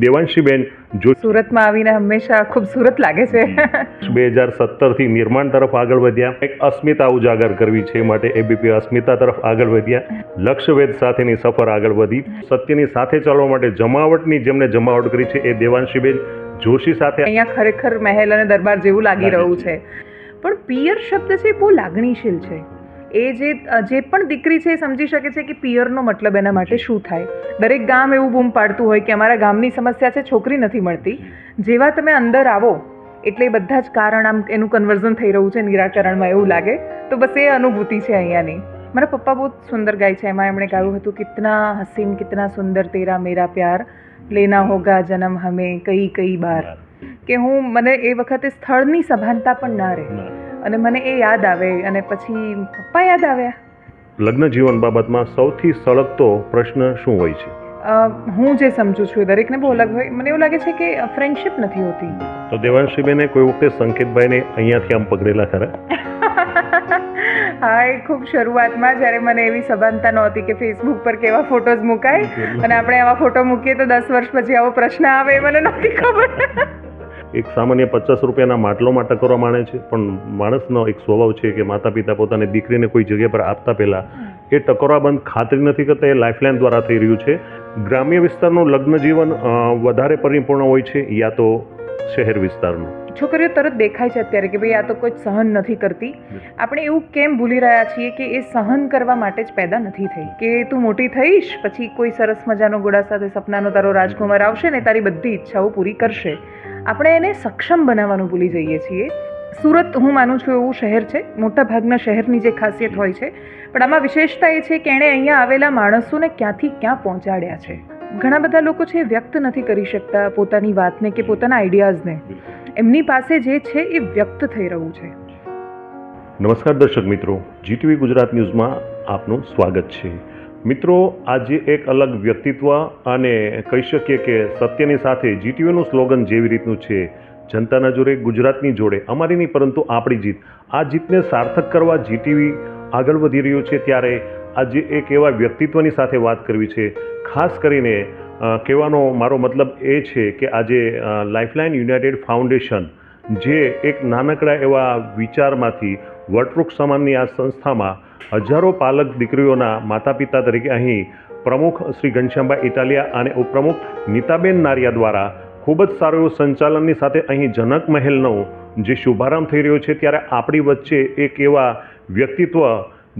દેવાંશીબેન જો સુરતમાં આવીને હંમેશા ખૂબસૂરત લાગે છે. બે હજાર સત્તરથી નિર્માણ તરફ આગળ વધ્યા. એક અસ્મિતા ઉજાગર કરવી છે માટે એબીપી અસ્મિતા તરફ આગળ વધ્યા. લક્ષ્યવેદ સાથેની સફર આગળ વધી. સત્યની સાથે ચાલવા માટે જમાવટની જેમને જમાવટ કરી છે એ દેવાંશીબેન જોશી સાથે અહીંયા ખરેખર મહેલ અને દરબાર જેવું લાગી રહ્યું છે. પણ પિયર શબ્દ છે બહુ લાગણીશીલ છે. એ જે જે પણ દીકરી છે એ સમજી શકે છે કે પિયરનો મતલબ એના માટે શું થાય. દરેક ગામ એવું બૂમ પાડતું હોય કે અમારા ગામની સમસ્યા છે છોકરી નથી મળતી. જેવા તમે અંદર આવો એટલે બધા જ કારણ આમ એનું કન્વર્ઝન થઈ રહ્યું છે નિરાકરણમાં એવું લાગે. તો બસ એ અનુભૂતિ છે અહીંયાની. મારા પપ્પા બહુ સુંદર ગાય છે એમાં એમણે ગાયું હતું કિતના હસીન કિતના સુંદર તેરા મેરા પ્યાર લેના હોગા જન્મ હમે કઈ કઈ બાર. કે હું મને એ વખતે સ્થળની સભાનતા પણ ના રહે. અને મને એ યાદ આવે અને પછી પપ્પા યાદ આવ્યા. લગ્ન જીવન બાબતમાં સૌથી સળગતો પ્રશ્ન શું હોય છે? હું જે સમજુ છું દરેકને બહુ અલગ હોય. મને એવું લાગે છે કે ફ્રેન્ડશિપ નથી હોતી. તો દેવાંશીબેને કોઈ વખતે સંકેતભાઈને અહીંયાથી આમ પકડેલા ખરા? હા એ ખૂબ શરૂઆતમાં જ્યારે મને એવી સભાનતા નહોતી કે ફેસબુક પર કેવા ફોટોઝ મુકાય અને આપણે આવા ફોટો મૂકીએ તો દસ વર્ષ પછી આવો પ્રશ્ન આવે એ મને નહોતી ખબર. એક સામાન્ય પચાસ રૂપિયાના માટલોમાં ટકોરા માણે છે પણ માણસનો એક સ્વભાવ છે કે માતા પિતા પોતાની દીકરીને કોઈ જગ્યા પર આપતા પહેલા એ ટકોરાબંધ ખાતરી નથી કરતા એ લાઇફલાઇન દ્વારા થઈ રહ્યું છે. ગ્રામ્ય વિસ્તારનું લગ્ન જીવન વધારે પરિપૂર્ણ હોય છે યા તો શહેર વિસ્તારનું? છોકરીઓ તરત દેખાય છે અત્યારે કે ભાઈ આ તો કોઈ સહન નથી કરતી. આપણે એવું કેમ ભૂલી રહ્યા છીએ કે એ સહન કરવા માટે જ પેદા નથી થઈ? કે તું મોટી થઈશ પછી કોઈ સરસ મજાનો ગોળા સાથે સપનાનો તારો રાજકુમાર આવશે ને તારી બધી ઈચ્છાઓ પૂરી કરશે. આપણે એને સક્ષમ બનાવવાનું ભૂલી જઈએ છીએ. સુરત હું માનું છું એવું શહેર છે. મોટા ભાગના શહેરની જે ખાસિયત હોય છે. પણ આમાં વિશેષતા એ છે કે એણે અહીંયા આવેલા માણસોને ક્યાંથી ક્યાં પહોંચાડ્યા છે. ઘણા બધા લોકો છે વ્યક્ત નથી કરી શકતા પોતાની વાતને કે પોતાના આઈડિયાઝને. એમની પાસે જે છે એ વ્યક્ત થઈ રહ્યું છે. નમસ્કાર દર્શક મિત્રો. જીટીવી ગુજરાત ન્યૂઝમાં આપનું સ્વાગત છે. મિત્રો, આજે એક અલગ વ્યક્તિત્વ અને કહી શકીએ કે સત્યની સાથે જીટીવીનું સ્લોગન જેવી રીતનું છે. જનતાના જોડે, ગુજરાતની જોડે, અમારી નહીં, પરંતુ આપણી જીત. આ જીતને સાર્થક કરવા જીટીવી આગળ વધી રહ્યું છે ત્યારે આજે એક એવા વ્યક્તિત્વની સાથે વાત કરવી છે. ખાસ કરીને કહેવાનો મારો મતલબ એ છે કે આજે લાઇફલાઇન યુનાઇટેડ ફાઉન્ડેશન જે એક નાનકડા એવા વિચારમાંથી વટવૃક્ષ સમાનની આ સંસ્થામાં હજારો પાલક દીકરીઓના માતા પિતા તરીકે અહીં પ્રમુખ શ્રી ઘનશ્યામભાઈ ઇટાલિયા અને ઉપપ્રમુખ નીતાબેન નારિયા દ્વારા ખૂબ જ સારું એવું સંચાલનની સાથે અહીં જનક મહેલનો જે શુભારંભ થઈ રહ્યો છે ત્યારે આપણી વચ્ચે એક એવા વ્યક્તિત્વ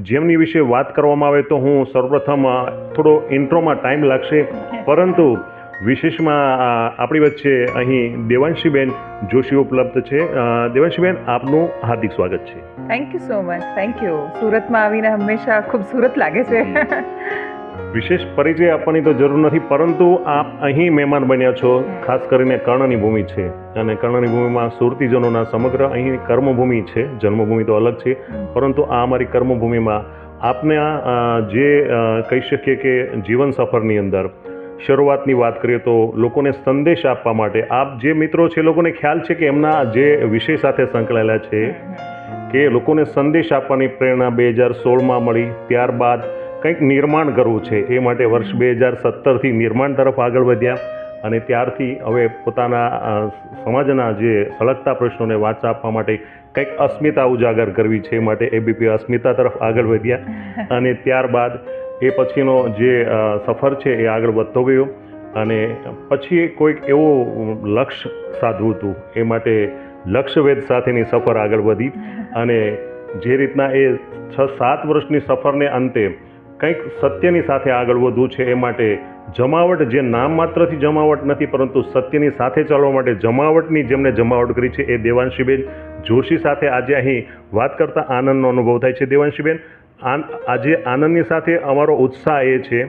જેમની વિશે વાત કરવામાં આવે તો હું સર્વપ્રથમ થોડો ઇન્ટ્રોમાં ટાઈમ લાગશે. પરંતુ વિશેષમાં આપણી વચ્ચે અહીં દેવાંશીબેન જોશી ઉપલબ્ધ છે. દેવાંશીબેન આપનું હાર્દિક સ્વાગત છે. Thank you so much thank you સુરતમાં આવીને હંમેશા ખૂબસૂરત લાગે છે. વિશેષ પરિચય આપવાની તો જરૂર નથી પરંતુ આપ અહીં મહેમાન બન્યા છો ખાસ કરીને કર્ણની ભૂમિ છે. અને કર્ણની ભૂમિમાં સુરતીજનોના સમગ્ર અહીં કર્મભૂમિ છે જન્મભૂમિ તો અલગ છે પરંતુ આ અમારી કર્મભૂમિમાં આપને જે કહી શકીએ કે જીવન સફરની અંદર શરૂઆતની વાત કરીએ તો લોકોને સંદેશ આપવા માટે આપ જે મિત્રો છે લોકોને ખ્યાલ છે કે એમના જે વિષય સાથે સંકળાયેલા છે કે લોકોને સંદેશ આપવાની પ્રેરણા બે હજાર સોળમાં મળી, ત્યારબાદ કંઈક નિર્માણ કરવું છે, એ માટે વર્ષ બે હજાર સત્તરથી નિર્માણ તરફ આગળ વધ્યા અને ત્યારથી હવે પોતાના સમાજના જે સળગતા પ્રશ્નોને વાંચા આપવા માટે કંઈક અસ્મિતા ઉજાગર કરવી છે માટે એબીપી અસ્મિતા તરફ આગળ વધ્યા અને ત્યારબાદ એ પછીનો જે સફર છે એ આગળ વધતો ગયો અને પછી કોઈક એવો લક્ષ્ય સાધવું હતું એ માટે લક્ષ્યવેદ સાથેની સફર આગળ વધી અને જે રીતના એ છ સાત વર્ષની સફરને અંતે કંઈક સત્યની સાથે આગળ વધવું છે એ માટે જમાવટ જે નામ માત્રથી જમાવટ નથી, પરંતુ સત્યની સાથે ચાલવા માટે જમાવટની જેમને જમાવટ કરી છે એ દેવાંશીબેન જોશી સાથે આજે અહીં વાત કરતાં આનંદનો અનુભવ થાય છે. દેવાંશીબેન આજે આનંદની સાથે અમારો ઉત્સાહ એ છે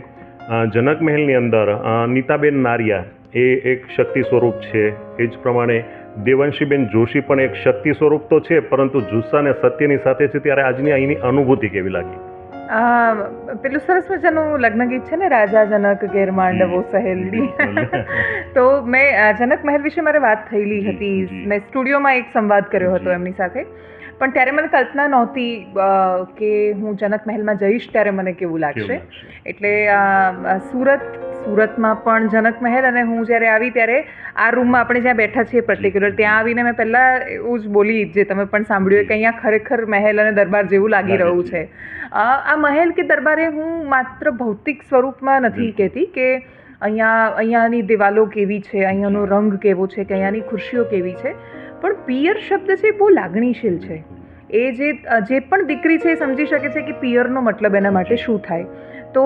જનક મહેલની અંદર નીતાબેન નારિયા એ એક શક્તિ સ્વરૂપ છે. એ જ પ્રમાણે દેવંશીબેન જોશી પણ એક શક્તિ સ્વરૂપ તો છે પરંતુ જુસ્સા અને સત્યની સાથે છે ત્યારે આજની અહીંની અનુભૂતિ કેવી લાગી? પેલું સરસ મજાનું લગ્ન ગીત છે ને રાજા જનક ગેર માંડવો સહેલડી તો મેં જનક મહેલ વિશે મારે વાત થયેલી હતી. મેં સ્ટુડિયોમાં એક સંવાદ કર્યો હતો એમની સાથે. પણ ત્યારે મને કલ્પના નહોતી કે હું જનક મહેલમાં જઈશ ત્યારે મને કેવું લાગશે? એટલે સુરત સુરતમાં પણ જનક મહેલ અને હું જ્યારે આવી ત્યારે આ રૂમમાં આપણે જ્યાં બેઠા છીએ પર્ટિક્યુલર ત્યાં આવીને મેં પહેલાં એવું જ બોલી જે તમે પણ સાંભળ્યું કે અહીંયા ખરેખર મહેલ અને દરબાર જેવું લાગી રહ્યું. છે. આ મહેલ કે દરબારે હું માત્ર ભૌતિક સ્વરૂપમાં નથી કહેતી કે અહીંયા અહીંયાની દિવાલો કેવી છે અહીંયાનો રંગ કેવો છે કે અહીંયાની ખુરશીઓ કેવી છે. પણ પિયર શબ્દ છે બહુ લાગણીશીલ છે. એ જે જે પણ દીકરી છે એ સમજી શકે છે કે પિયરનો મતલબ એના માટે શું થાય. તો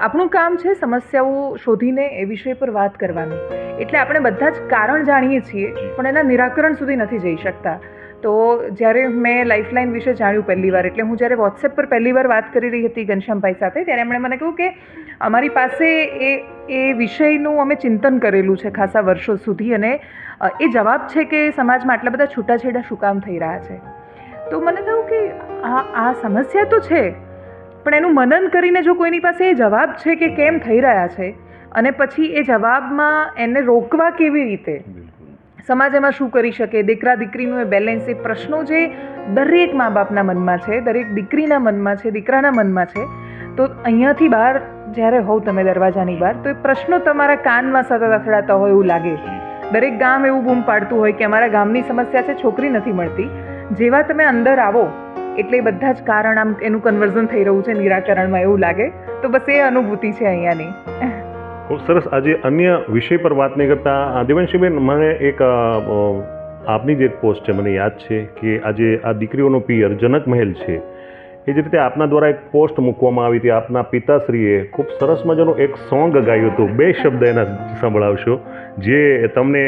આપણું કામ છે સમસ્યાઓ શોધીને એ વિષય પર વાત કરવાની. એટલે આપણે બધા જ કારણ જાણીએ છીએ, પણ એના નિરાકરણ સુધી નથી જઈ શકતા. તો જ્યારે મેં લાઈફલાઈન વિશે જાણ્યું પહેલી વાર, એટલે હું જ્યારે વોટ્સએપ પર પહેલી વાર વાત કરી રહી હતી ઘનશ્યામભાઈ સાથે, ત્યારે એમણે મને કહ્યું કે અમારી પાસે એ એ વિષયનું અમે ચિંતન કરેલું છે ખાસા વર્ષો સુધી અને એ જવાબ છે કે સમાજમાં આટલા બધા છૂટાછેડા શું કામ થઈ રહ્યા છે. તો મને થયું કે આ આ સમસ્યા તો છે, પણ એનું મનન કરીને જો કોઈની પાસે એ જવાબ છે કે કેમ થઈ રહ્યા છે, અને પછી એ જવાબમાં એને રોકવા કેવી રીતે? સમાજ એમાં શું કરી શકે? દીકરા, દીકરીનું એ બેલેન્સ એ પ્રશ્નો જે દરેક મા બાપના મનમાં છે, દરેક દીકરીના મનમાં છે, દીકરાના મનમાં છે, તો અહીંયાથી બહાર જ્યારે હોવ તમે દરવાજાની બહાર, તો એ પ્રશ્નો તમારા કાનમાં સતત અથડાતા હોય એવું લાગે. દરેક ગામ એવું બૂમ પાડતું હોય કે અમારા ગામની સમસ્યા છે, છોકરી નથી મળતી. જેવા તમે અંદર આવો, એટલે બધા જ કારણ આમ એનું કન્વર્ઝન થઈ રહ્યું છે, નિરાકરણમાં એવું લાગે. તો બસ એ અનુભૂતિ છે અહીંયાની. ખૂબ સરસ આજે અન્ય વિષય પર વાત નહીં કરતા દેવાંશીબેન મને એક આપની જે પોસ્ટ છે, મને યાદ છે કે આજે આ દીકરીઓનો પિયર જનક મહેલ છે. એ જ રીતે આપના દ્વારા એક પોસ્ટ મૂકવામાં આવી હતી. આપના પિતાશ્રીએ ખૂબ સરસ મજાનું એક સોંગ ગાયું હતું. બે શબ્દ એના સંભળાવશો. જે તમને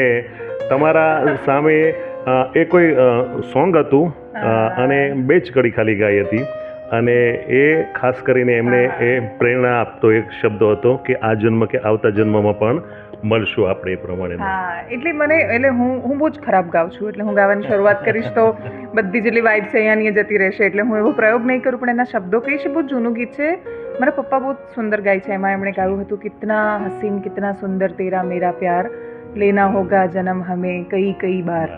તમારા સામે એ કોઈ સોંગ હતું અને બે જ કડી ખાલી ગાઈ હતી. અને એ ખાસ કરીને એમને એ પ્રેરણા આપતો એક શબ્દ હતો કે આ જન્મ કે આવતા જન્મમાં પણ મળશું આપણે એ પ્રમાણે. હા એટલે મને એટલે હું હું બહુ જ ખરાબ ગાઉં છું એટલે હું ગાવાની શરૂઆત કરીશ તો બધી જેટલી વાઇબ્સ અહીંયાની જતી રહેશે એટલે હું એવો પ્રયોગ નહીં કરું પણ એના શબ્દો કહીશ બહુ જૂનું ગીત છે. મારા પપ્પા બહુ સુંદર ગાય છે એમાં એમણે ગાયું હતું કિતના હસીન કિતના સુંદર તેરા મેરા પ્યાર લેના હોગા જન્મ હમે કઈ કઈ બાર.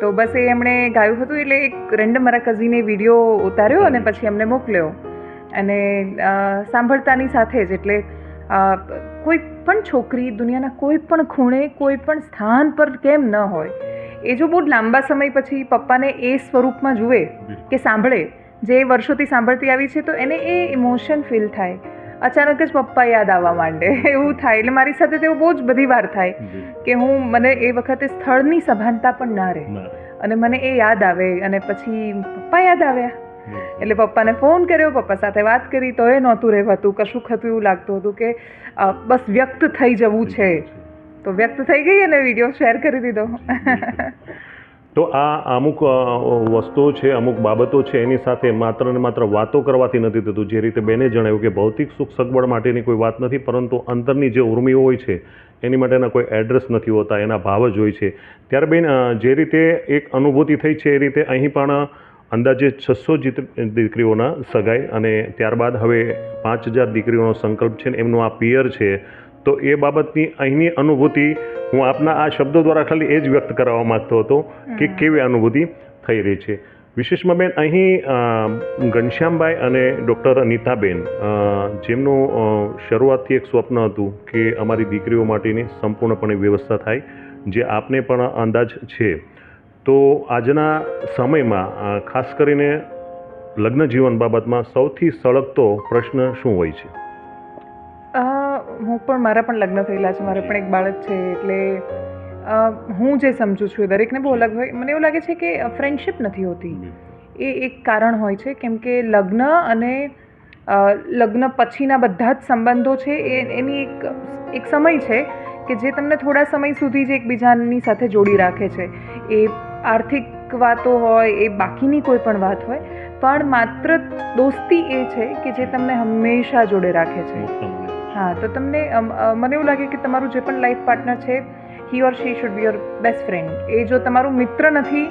તો બસ એ એમણે ગાયું હતું એટલે એક રેન્ડમ મારા કઝીને વીડિયો ઉતાર્યો અને પછી એમને મોકલ્યો. અને સાંભળતાની સાથે જ એટલે કોઈ પણ છોકરી દુનિયાના કોઈ પણ ખૂણે કોઈ પણ સ્થાન પર કેમ ન હોય એ જો બહુ લાંબા સમય પછી પપ્પાને એ સ્વરૂપમાં જુએ કે સાંભળે જે વર્ષોથી સાંભળતી આવી છે તો એને એ ઇમોશન ફીલ થાય. અચાનક જ પપ્પા યાદ આવવા માંડે. એવું થાય. એટલે મારી સાથે તેવું બહુ જ બધી વાર થાય કે હું મને એ વખતે સ્થળની સભાનતા પણ ના રહે. અને મને એ યાદ આવે અને પછી પપ્પા યાદ આવ્યા. એટલે પપ્પાને ફોન કર્યો પપ્પા સાથે વાત કરી તો એ નહોતું રહેવાતું. કશું ખતું એવું લાગતું હતું કે બસ વ્યક્ત થઈ જવું છે. તો વ્યક્ત થઈ ગઈ અને વીડિયો શેર કરી દીધો. તો આ અમુક વસ્તુઓ છે, અમુક બાબતો છે, એની સાથે માત્ર ને માત્ર વાતો કરવાથી નથી થતું. જે રીતે બેને જણાવ્યું કે ભૌતિક સુખ સગવડ માટેની કોઈ વાત નથી, પરંતુ અંતરની જે ઉર્મિઓ હોય છે, એની માટેના કોઈ એડ્રેસ નથી હોતા, એના ભાવ જ હોય છે. ત્યારે બેન જે રીતે એક અનુભૂતિ થઈ છે, એ રીતે અહીં પણ અંદાજે છસો દીકરીઓના સગાઈ અને ત્યારબાદ હવે પાંચ હજાર દીકરીઓનો સંકલ્પ છે ને, એમનું આ પિયર છે તો એ બાબતની અહીંની અનુભૂતિ હું આપના આ શબ્દો દ્વારા ખાલી એ જ વ્યક્ત કરાવવા માંગતો હતો કે કેવી અનુભૂતિ થઈ રહી છે. વિશેષમાં બેન અહીં ઘનશ્યામભાઈ અને ડૉક્ટર અનિતાબેન જેમનું શરૂઆતથી એક સ્વપ્ન હતું કે અમારી દીકરીઓ માટેની સંપૂર્ણપણે વ્યવસ્થા થાય જે આપને પણ અંદાજ છે. તો આજના સમયમાં ખાસ કરીને લગ્ન જીવન બાબતમાં સૌથી સળગતો પ્રશ્ન શું હોય છે? હું પણ મારા પણ લગ્ન થયેલા છે. મારે પણ એક બાળક છે એટલે હું જે સમજું છું એ દરેકને બહુ અલગ હોય. મને એવું લાગે છે કે ફ્રેન્ડશિપ નથી હોતી. એ એક કારણ હોય છે. કેમ કે લગ્ન અને લગ્ન પછીના બધા જ સંબંધો છે એ એની એક એક સમય છે કે જે તમને થોડા સમય સુધી જ એકબીજાની સાથે જોડી રાખે છે. એ આર્થિક વાતો હોય એ બાકીની કોઈ પણ વાત હોય. પણ માત્ર દોસ્તી એ છે કે જે તમને હંમેશા જોડે રાખે છે. હા તો તમને મને એવું લાગે કે તમારું જે પણ લાઈફ પાર્ટનર છે he or she should be your best friend એ જો તમારું મિત્ર નથી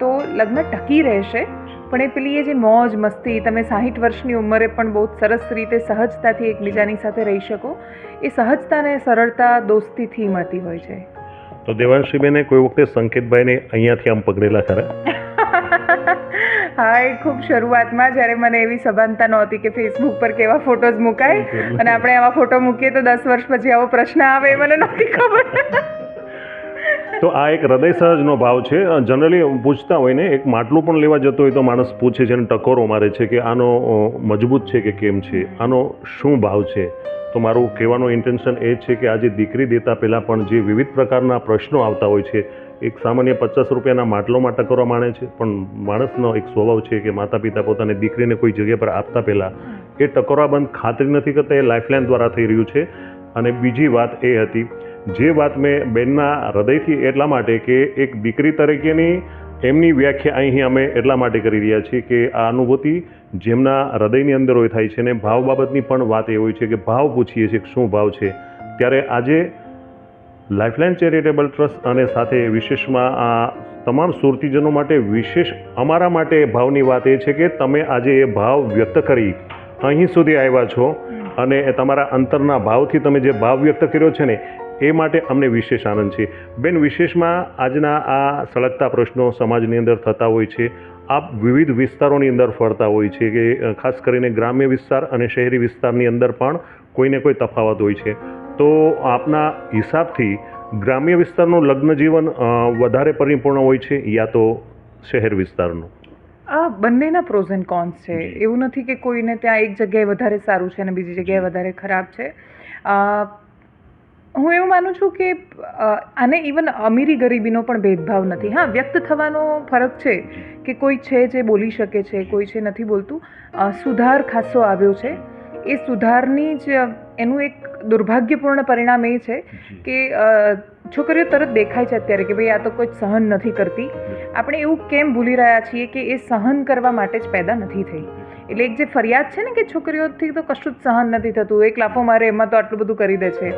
તો લગ્ન ટકી રહેશે. પણ એ પેલી એ જે મોજ મસ્તી તમે સાહીઠ વર્ષની ઉંમરે પણ બહુ સરસ રીતે સહજતાથી એકબીજાની સાથે રહી શકો એ સહજતા અને સરળતા દોસ્તીથી મળતી હોય છે. તો દેવાંશીબેને કોઈ વખતે સંકેતભાઈને અહીંયાથી આમ પકડેલા ખરા? હા એ ખૂબ શરૂઆતમાં જ્યારે મને એવી સભાનતા નહોતી કે ફેસબુક પર કેવા ફોટોઝ મુકાય અને આપણે આવા ફોટો મૂકીએ તો દસ વર્ષ પછી આવો પ્રશ્ન આવે એ મને નહોતી ખબર. તો આ એક હૃદય સહજનો ભાવ છે. જનરલી પૂછતા હોય ને એક માટલું પણ લેવા જતો હોય તો માણસ પૂછે છે અને ટકોરો મારે છે કે આનો મજબૂત છે કે કેમ છે? આનો શું ભાવ છે? તો મારું કહેવાનું ઇન્ટેન્શન એ છે કે આજે દીકરી દેતા પહેલાં પણ જે વિવિધ પ્રકારના પ્રશ્નો આવતા હોય છે એક સામાન્ય પચાસ રૂપિયાના માટલોમાં ટકોરો માણે છે. પણ માણસનો એક સ્વભાવ છે કે માતા પિતા પોતાની દીકરીને કોઈ જગ્યા પર આપતા પહેલાં એ ટકોરા બંધ ખાતરી નથી કરતા એ લાઇફલાઇન દ્વારા થઈ રહ્યું છે. અને બીજી વાત એ હતી જે વાત મેં બેનના હૃદયથી એટલા માટે કે એક દીકરી તરીકેની એમની વ્યાખ્યા અહીં અમે એટલા માટે કરી રહ્યા છીએ કે આ અનુભૂતિ જેમના હૃદયની અંદર હોય થાય છે. ને ભાવ બાબતની પણ વાત એ હોય છે કે ભાવ પૂછીએ છીએ કે શું ભાવ છે. ત્યારે આજે લાઇફલાઇન ચેરિટેબલ ટ્રસ્ટ અને સાથે વિશેષમાં આ તમામ સુરતીજનો માટે વિશેષ અમારા માટે ભાવની વાત એ છે કે તમે આજે એ ભાવ વ્યક્ત કરી અહીં સુધી આવ્યા છો અને તમારા અંતરના ભાવથી તમે જે ભાવ વ્યક્ત કર્યો છે ને, એ માટે અમને વિશેષ આનંદ છે. બેન, વિશેષમાં આજના આ સળગતા પ્રશ્નો સમાજની અંદર થતા હોય છે. આપ વિવિધ વિસ્તારોની અંદર ફરતા હોય છે કે ખાસ કરીને ગ્રામ્ય વિસ્તાર અને શહેરી વિસ્તારની અંદર પણ કોઈને કોઈ તફાવત હોય છે. તો આપના હિસાબથી ગ્રામ્ય વિસ્તારનું લગ્ન જીવન વધારે પરિપૂર્ણ હોય છે યા તો શહેર વિસ્તારનું? આ બંનેના પ્રોઝ એન્ડ કોન્સ છે. એવું નથી કે કોઈને ત્યાં એક જગ્યાએ વધારે સારું છે અને બીજી જગ્યાએ વધારે ખરાબ છે. હું એવું માનું છું કે આને ઇવન અમીરી ગરીબીનો પણ ભેદભાવ નથી. હા વ્યક્ત થવાનો ફરક છે કે કોઈ છે જે બોલી શકે છે કોઈ છે નથી બોલતું. સુધાર ખાસો આવ્યો છે. એ સુધારની જ એનું એક દુર્ભાગ્યપૂર્ણ પરિણામ એ છે કે છોકરીઓ તરત દેખાય છે અત્યારે કે ભાઈ આ તો કોઈ સહન નથી કરતી. આપણે એવું કેમ ભૂલી રહ્યા છીએ કે એ સહન કરવા માટે જ પેદા નથી થઈ? એટલે એક જે ફરિયાદ છે ને કે છોકરીઓથી તો કશું જ સહન નથી થતું એક લાફો મારે એમાં તો આટલું બધું કરી દે છે.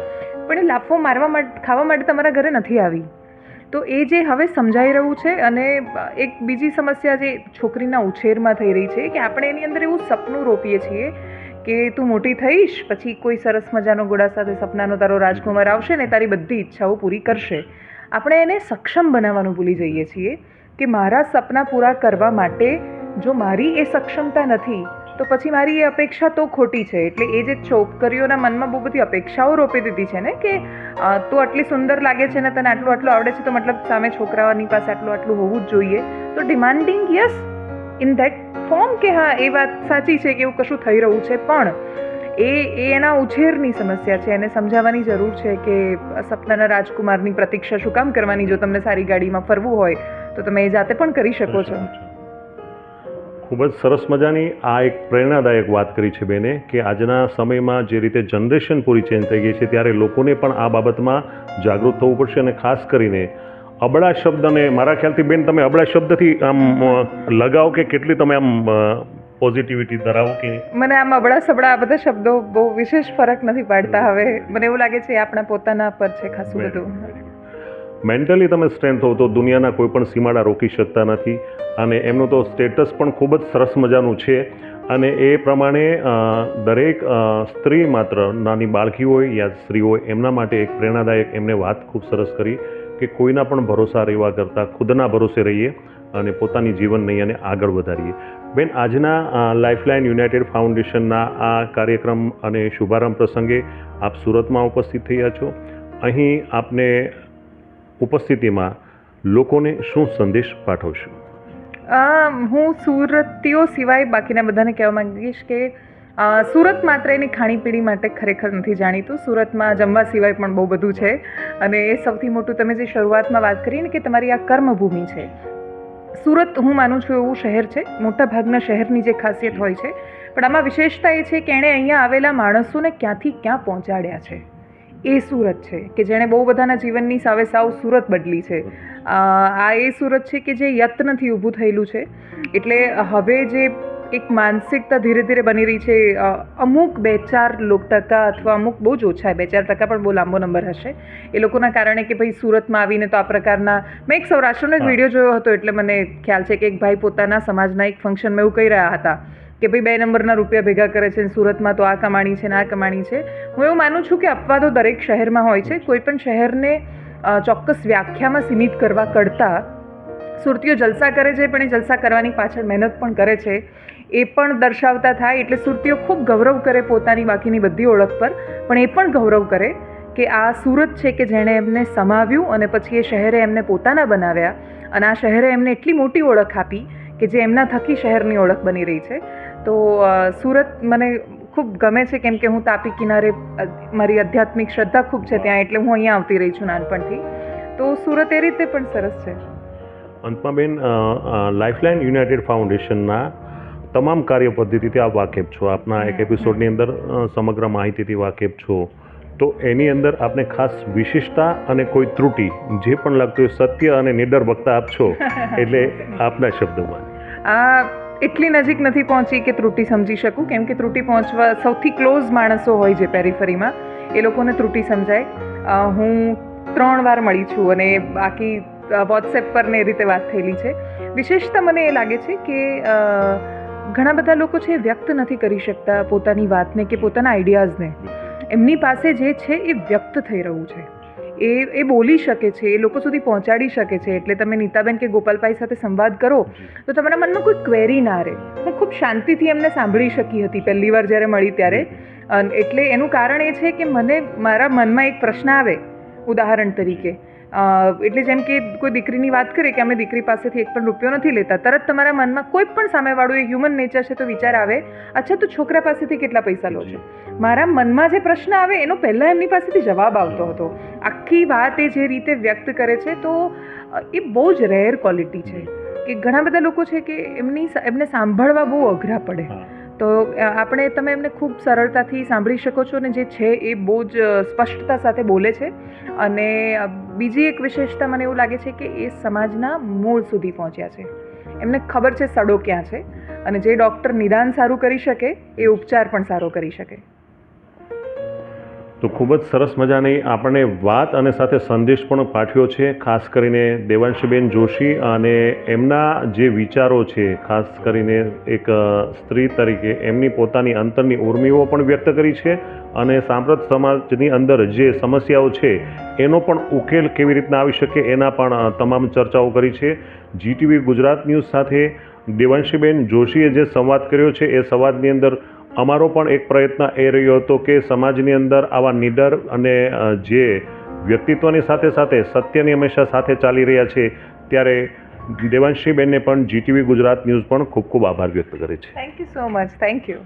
પણ એ લાફો મારવા માટે ખાવા માટે તમારા ઘરે નથી આવી. તો એ જે હવે સમજાઈ રહ્યું છે અને એક બીજી સમસ્યા જે છોકરીના ઉછેરમાં થઈ રહી છે કે આપણે એની અંદર એવું સપનું રોપીએ છીએ કે તું મોટી થઈશ, પછી કોઈ સરસ મજાનો ગોળા સાથે સપનાનો તારો રાજકુમાર આવશે ને તારી બધી ઈચ્છાઓ પૂરી કરશે. આપણે એને સક્ષમ બનાવવાનું ભૂલી જઈએ છીએ કે મારા સપના પૂરા કરવા માટે જો મારી એ સક્ષમતા નથી, તો પછી મારી એ અપેક્ષા તો ખોટી છે. એટલે એ જે છોકરીઓના મનમાં બહુ બધી અપેક્ષાઓ રોપી દીધી છે ને કે તું આટલી સુંદર લાગે છે ને તને આટલું આટલું આવડે છે, તો મતલબ સામે છોકરાઓની પાસે આટલું આટલું હોવું જ જોઈએ. તો demanding yes in that form કે હા એ વાત સાચી છે કે એવું કશું થઈ રહ્યું છે, પણ એ એ એના ઉછેરની સમસ્યા છે. એને સમજાવવાની જરૂર છે કે સપનાના રાજકુમારની પ્રતીક્ષા શું કામ કરવાની? જો તમને સારી ગાડીમાં ફરવું હોય, તો તમે એ જાતે પણ કરી શકો છો. ખૂબ જ સરસ મજાની આ એક પ્રેરણાદાયક વાત કરી છે બેને કે આજના સમયમાં જે રીતે જનરેશન પૂરી ચેન્જ થઈ ગઈ છે, ત્યારે લોકોને પણ આ બાબતમાં જાગૃત થવું પડશે અને ખાસ કરીને અબળા શબ્દને મારા ખ્યાલથી બેન તમે અબળા શબ્દથી આમ લગાવો કે કેટલી તમે આમ પોઝિટિવિટી ધરાવો કે? મને આમ અબળા સબળા આ બધા શબ્દો બહુ વિશેષ ફરક નથી પાડતા હવે. મને એવું લાગે છે આપણા પોતાના પર છે ખાસું બધું. મેન્ટલી તમે સ્ટ્રેન્થ હો તો દુનિયાના કોઈ પણ સીમાડા રોકી શકતા નથી અને એમનું તો સ્ટેટસ પણ ખૂબ જ સરસ મજાનું છે અને એ પ્રમાણે દરેક સ્ત્રી માત્ર નાની બાળકી હોય યા સ્ત્રી હોય એમના માટે એક પ્રેરણાદાયક એમને વાત ખૂબ સરસ કરી. કે કોઈના પણ ભરોસા રહેવા કરતાં ખુદના ભરોસે રહીએ અને પોતાની જીવન નૈયાને આગળ વધારીએ. બેન, આજના લાઈફલાઇન યુનાઇટેડ ફાઉન્ડેશનના આ કાર્યક્રમ અને શુભારંભ પ્રસંગે આપ સુરતમાં ઉપસ્થિત થયા છો. અહીં આપને ઉપસ્થિતિમાં લોકોને શું સંદેશ પાઠવશો? હું સુરતીઓ સિવાય બાકીના બધાને કહેવા માંગીશ કે સુરત માત્ર એની ખાણીપીણી માટે ખરેખર નથી જાણીતું. સુરતમાં જમવા સિવાય પણ બહુ બધું છે. અને એ સૌથી મોટું તમે જે શરૂઆતમાં વાત કરી ને કે તમારી આ કર્મભૂમિ છે. સુરત હું માનું છું એવું શહેર છે. મોટા ભાગના શહેરની જે ખાસિયત હોય છે. પણ આમાં વિશેષતા એ છે કે એણે અહીંયા આવેલા માણસોને ક્યાંથી ક્યાં પહોંચાડ્યા છે. એ સુરત છે કે જેણે બહુ બધાના જીવનની સાવે સાવ સુરત બદલી છે. આ એ સુરત છે કે જે યત્નથી ઊભું થયેલું છે. એટલે હવે જે એક માનસિકતા ધીરે ધીરે બની રહી છે. અમુક બે ચાર લોક ટકા અથવા અમુક બહુ જ ઓછા બે ચાર ટકા પણ બહુ લાંબો નંબર હશે. એ લોકોના કારણે કે ભાઈ સુરતમાં આવીને તો આ પ્રકારના મેં એક સૌરાષ્ટ્રનો એક વીડિયો જોયો હતો એટલે મને ખ્યાલ છે કે એક ભાઈ પોતાના સમાજના એક ફંક્શનમાં એવું કહી રહ્યા હતા કે ભાઈ બે નંબરના રૂપિયા ભેગા કરે છે સુરતમાં તો આ કમાણી છે ને આ કમાણી છે. હું એવું માનું છું કે અપવાદો દરેક શહેરમાં હોય છે. કોઈ પણ શહેરને ચોક્કસ વ્યાખ્યામાં સીમિત કરવા કરતાં સુરતીઓ જલસા કરે છે પણ એ જલસા કરવાની પાછળ મહેનત પણ કરે છે. એ પણ દર્શાવતા થાય એટલે સુરતીઓ ખૂબ ગૌરવ કરે પોતાની બાકીની બધી ઓળખ પર. પણ એ પણ ગૌરવ કરે કે આ સુરત છે કે જેણે એમને સમાવ્યું અને પછી એ શહેરે એમને પોતાના બનાવ્યા. અને આ શહેરે એમને એટલી મોટી ઓળખ આપી કે જે એમના થકી શહેરની ઓળખ બની રહી છે. તો સુરત મને ખૂબ ગમે છે કેમ કે હું તાપી કિનારે મારી આધ્યાત્મિક શ્રદ્ધા ખૂબ છે ત્યાં એટલે હું અહીંયા આવતી રહી છું નાનપણથી. તો સુરત એ રીતે પણ સરસ છે. અંતમાં બેન લાઇફલાઇન યુનાઇટેડ ફાઉન્ડેશનના તમામ કાર્ય પદ્ધતિથી આપ વાકેફ છો. આપના એક એપિસોડની અંદર સમગ્ર માહિતીથી વાકેફ છો. તો એની અંદર આપને ખાસ વિશિષ્ટતા અને કોઈ ત્રુટિ જે પણ લાગતું હોય સત્ય અને નિડર વક્તા આપ છો એટલે આપના શબ્દોમાં. આ એટલી નજીક નથી પહોંચી કે ત્રુટિ સમજી શકું કેમ કે ત્રુટિ પહોંચવા સૌથી ક્લોઝ માણસો હોય છે પેરીફરીમાં. એ લોકોને ત્રુટિ સમજાય. હું ત્રણ વાર મળી છું અને બાકી વોટ્સએપ પર ને એ રીતે વાત થયેલી છે. વિશેષતા મને એ લાગે છે કે ઘણા બધા લોકો છે વ્યક્ત નથી કરી શકતા પોતાની વાતને કે પોતાના આઈડિયાઝને એમની પાસે જે છે એ વ્યક્ત થઈ રહ્યું છે. એ એ બોલી શકે છે, એ લોકો સુધી પહોંચાડી શકે છે. એટલે તમે નીતાબેન કે ગોપાલભાઈ સાથે સંવાદ કરો, તો તમારા મનમાં કોઈ ક્વેરી ના રહે. હું ખૂબ શાંતિથી એમને સાંભળી શકી હતી પહેલી વાર જ્યારે મળી ત્યારે. એટલે એનું કારણ એ છે કે મને, મારા મનમાં એક પ્રશ્ન આવે, ઉદાહરણ તરીકે. એટલે જેમ કે કોઈ દીકરીની વાત કરીએ કે અમે દીકરી પાસેથી એક પણ રૂપિયો નથી લેતા તરત તમારા મનમાં કોઈ પણ સામેવાળું એ હ્યુમન નેચર છે તો વિચાર આવે અચ્છા તો છોકરા પાસેથી કેટલા પૈસા લો છો? મારા મનમાં જે પ્રશ્ન આવે એનો પહેલાં એમની પાસેથી જવાબ આવતો હતો. આખી વાત એ જે રીતે વ્યક્ત કરે છે તો એ બહુ જ રેર ક્વોલિટી છે. કે ઘણા બધા લોકો છે કે એમની એમને સાંભળવા બહુ અઘરા પડે. તો આપણે તમે એમને ખૂબ સરળતાથી સાંભળી શકો છો અને જે છે એ બહુ જ સ્પષ્ટતા સાથે બોલે છે. અને બીજી એક વિશેષતા મને એવું લાગે છે કે એ સમાજના મૂળ સુધી પહોંચ્યા છે. એમને ખબર છે સડો ક્યાં છે અને જે ડૉક્ટર નિદાન સારું કરી શકે, એ ઉપચાર પણ સારો કરી શકે. તો ખૂબ જ સરસ મજાની આપણને વાત અને સાથે સંદેશ પણ પાઠવ્યો છે, ખાસ કરીને દેવાંશીબેન જોશી અને એમના જે વિચારો છે, ખાસ કરીને એક સ્ત્રી તરીકે એમની પોતાની અંતરની ઉર્મિઓ પણ વ્યક્ત કરી છે અને સાંપ્રત સમાજની અંદર જે સમસ્યાઓ છે, એનો પણ ઉકેલ કેવી રીતના આવી શકે એના પણ તમામ ચર્ચાઓ કરી છે. જીટીવી ગુજરાત ન્યૂઝ સાથે દેવાંશીબેન જોશીએ જે સંવાદ કર્યો છે, એ સંવાદની અંદર અમારો પણ એક પ્રયત્ન એ રહ્યો હતો કે સમાજની અંદર આવા નિડર અને જે વ્યક્તિત્વની સાથે સાથે સત્યની હંમેશા સાથે ચાલી રહ્યા છે, ત્યારે દેવાંશીબેનને પણ જીટીવી ગુજરાત ન્યૂઝ પણ ખૂબ ખૂબ આભાર વ્યક્ત કરે છે. Thank you so much thank you